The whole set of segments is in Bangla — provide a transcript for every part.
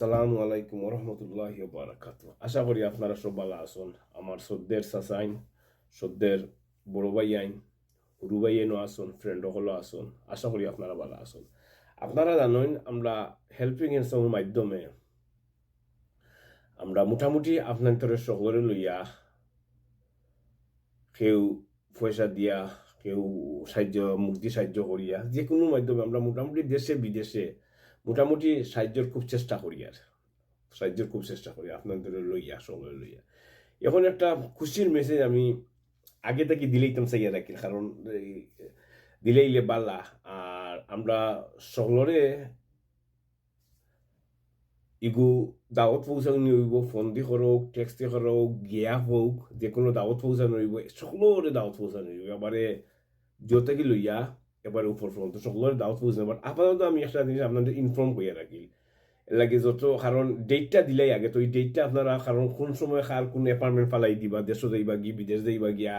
সালামু আলাইকুম রহমতুল্লাহ বারাকাত আশা করি আপনারা সব ভালো আছেন। আমার সদ্যের সাসাইন, সদ্যের বড় ভাই আইন আইনও আসুন ফ্রেন্ড হলো আসুন আশা করি আপনারা ভালো আছেন। আপনারা জানেন, আমরা হেল্পিং হ্যান্ডসমের মাধ্যমে আমরা মোটামুটি আপনাদের শহরে লইয়া কেউ পয়সা দিয়া, কেউ সাহায্য, মুক্তি সাহায্য করিয়া যে কোনো মাধ্যমে আমরা মোটামুটি দেশে বিদেশে মোটামুটি সাহায্যের খুব চেষ্টা করি আর। সাহায্যের খুব চেষ্টা করি, আপনাদের লইয়া সকলে লইয়া। এখন একটা খুশির মেসেজ আমি আগে থেকে দিলেইতাম চাইয়া রাখি কারণ দিলেইলে বালা। আর আমরা সকলরে ইগু দাওয়াত পৌঁছানো হইব, ফোন দি করুক টেক্সট দি করুক, গিয়া হোক, যে কোনো দাওয়াত পৌঁছানো হইব, সকলরে দাওয়াত পৌঁছানো হইব। এবারে যত কি লইয়া এবারে উপর পর্যন্ত সকলের দাওয়াত পৌঁছানো এবার আপাতত আমি একটা জিনিস আপনাদের ইনফর্ম করিয়া রাখি। লাগে যত, কারণ ডেটটা দিলাই আগে, তো এই ডেটটা আপনারা, কারণ কোন সময় কার কোন অ্যাপার্টমেন্ট ফালাই দিবা, দেশ যাইবা গি বিদেশ যাইবা গিয়া,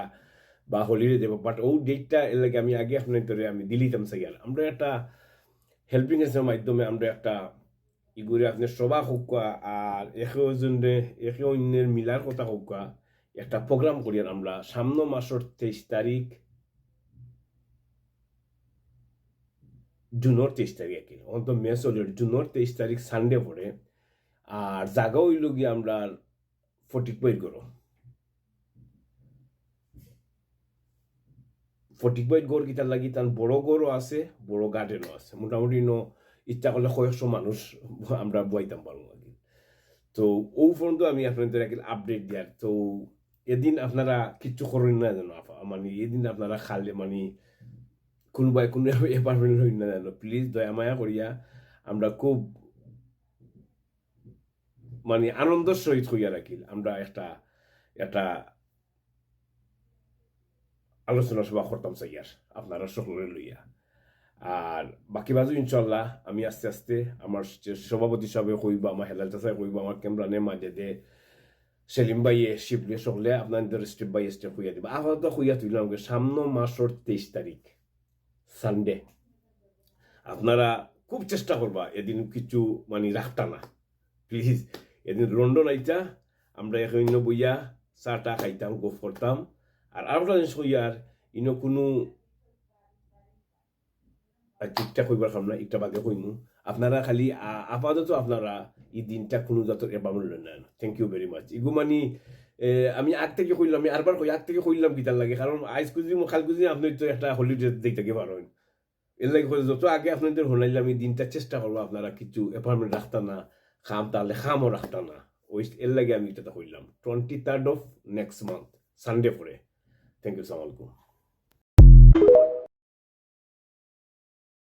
বা হলিডে দেবা বাট ও ডেটটা এর লাগে আমি আগে আপনার ধরে আমি দিলিতাম চাইয়ার আমরা একটা হেল্পিং এর মাধ্যমে আমরা একটা ইগুরে আপনি সভা হোকা আর একে জনে একে অন্যের মিলার কথা হোকা একটা প্রোগ্রাম করি। আর আমরা সামনে মাসের তেইশ তারিখ জুনের তেইশ তারিখ কি অন্ত মে চলির জুনের তেইশ তারিখ সানডে পড়ে আর জাগা হইল গিয়ে আমরা ফটিক বই গরো। ফটিক বই গড় কিতার লাগি তার বড় গড়ও আছে, বড় গার্ডেনও আছে। মোটামুটি ন ইচ্ছা করলে কয়েকশো মানুষ আমরা বইতাম পারব আর কি তো ও ফোনটা আমি আপনাদের আপডেট দিয়ার। তো এদিন আপনারা কিচ্ছু করেন না আপ- মানে এদিন আপনারা খালে মানে কোনোবাই কোনো এপার্টমেন্ট হই না জানো প্লিজ দয়া মায়া করিয়া আমরা খুব মানে আনন্দের সহিত হইয়া রাখিল। আমরা একটা একটা আলোচনা সভা করতাম চাইয়ার, আপনারা সকলে লইয়া। আর বাকি বাজু ইনশাল্লাহ আমি আস্তে আস্তে আমার সভাপতি সাহেব কইব, আমার হেলাল চাষাই কইব, আমার ক্যামরানের মাঝে যে সেলিম ভাইয়ে শিবলে সকলে আপনাদের স্টেপ বাই স্টেপ হইয়া দিব। আপাতত হইয়া তুললাম সামনে মাসের তেইশ তারিখ। সানডে আপনারা খুব চেষ্টা করবা, এদিন কিছু মানে রাখতা না। প্লিজ এদিন লন্ডন আইতা, আমরা এখানে বইয়া চা টা খাইতাম গোফ করতাম। আর আরেকটা জিনিস হইয়ার ইনো কোনো ঠিকঠাক হইবার না একটা বাদে কইনু আপনারা খালি আপাতত আপনারা এই দিনটা কোনো জাতর এবার মূল্য নেন থ্যাংক ইউ ভেরি মাচ ইগু মানি আমি আগ থেকে কইলাম, আমি আরবার কই, আগ থেকে কইলাম কিতার লাগে? কারণ আইজ কুজি খাল কুজি, আপনি তো একটা হলিডে দেখতে গিয়ে পারেন এর লাগে যত আগে আপনাদের হনাইলাম এই দিনটা চেষ্টা করব আপনারা কিছু অ্যাপার্টমেন্ট রাখতা না, খাম তাহলে খামও রাখতা না। ওই এর লাগে আমি এটা কইলাম। Twenty third of next month Sunday পরে থ্যাংক ইউ সালামালাইকুম